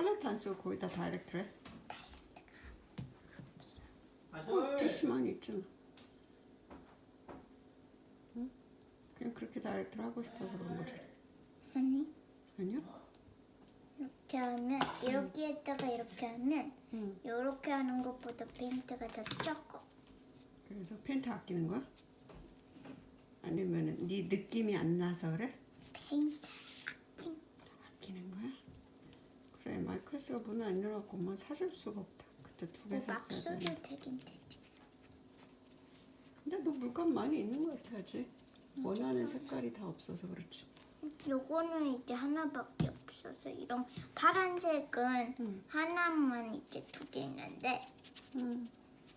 팔레트 안 쓰고 거기다 다이렉트 해? 어. 티슈만 있잖아. 응? 그냥 그렇게 다이렉트로 하고 싶어서 그런 거지. 아니 아니야? 이렇게 하면 했다가 이렇게 하면 응. 이렇게 하는 것보다 페인트가 더 적어. 그래서 펜트 아끼는 거야? 아니면 네 느낌이 안 나서 그래? 페인트 아낌. 아끼는 거야? 마이클스가 문을 안 열어갖고 엄마 사줄 수가 없다. 그때 두 개 샀어야 돼. 써도 되긴 되지. 근데 너 물감 많이 있는 것 같아 아직. 원하는 색깔이 다 없어서 그렇지. 요거는 이제 하나밖에 없어서 이런 파란색은 응. 하나만 이제 두 개 있는데 응.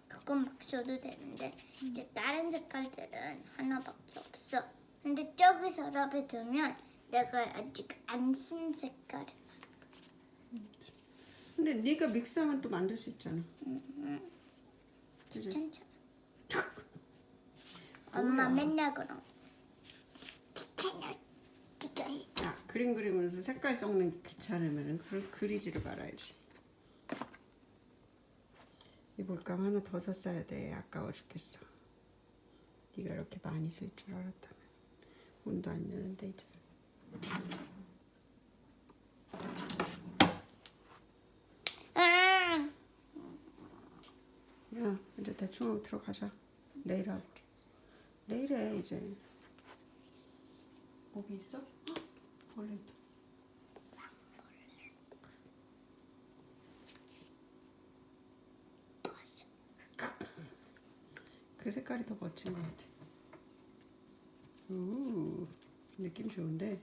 그건 막 써도 되는데 이제 다른 색깔들은 하나밖에 없어. 근데 저기 서랍에 두면 내가 아직 안 쓴 색깔. 근데 네가 믹스하면 또 만들 수 있잖아. 그지? 귀찮잖아. 엄마 뭐야? 맨날 그럼 귀찮아. 야 그림 그리면서 색깔 섞는 게 귀찮으면 그 그리지를 말아야지. 이 물감 하나 더 샀어야 돼. 아까워 죽겠어. 네가 이렇게 많이 쓸 줄 알았다면 문도 안 여는데 이제. 야 이제 대충 하고 들어가자. 내일 하고. 내일에 이제 목이 있어? 헉, 벌레 있다. 그 색깔이 더 멋진 것 같아. 우 느낌 좋은데